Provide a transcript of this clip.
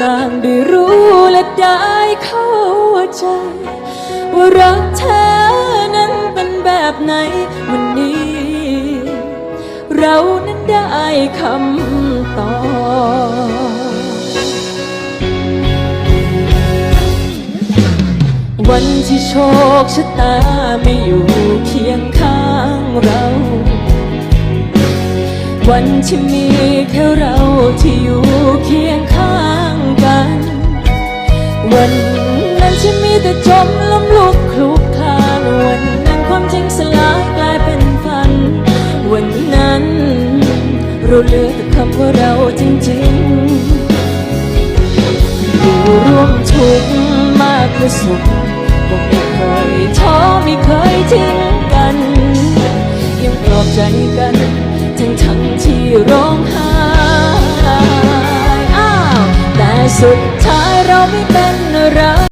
ต่างได้รู้และได้เข้าใจ ว่ารักแท้นั้นเป็นแบบไหนวันนี้ เรานั้นได้คำตอบวันที่โชคชะตาไม่อยู่เคียงข้างเรา วันที่มีแค่เรา วันนั้นที่มีแต่จมล้มลุกคลุกคลานวันนั้นความจริงสลายกลายเป็นฝัน วันนั้นเราเหลือแต่คำว่าเราจริงๆอยู่ร่วมทุกข์มากกว่าสุขก็ไม่เคยท้อไม่เคยทิ้งกัน ยังปลอบใจกัน ทั้งทั้งที่ร้องไห้อ้าวแต่สุด ไม่เป็นอะไร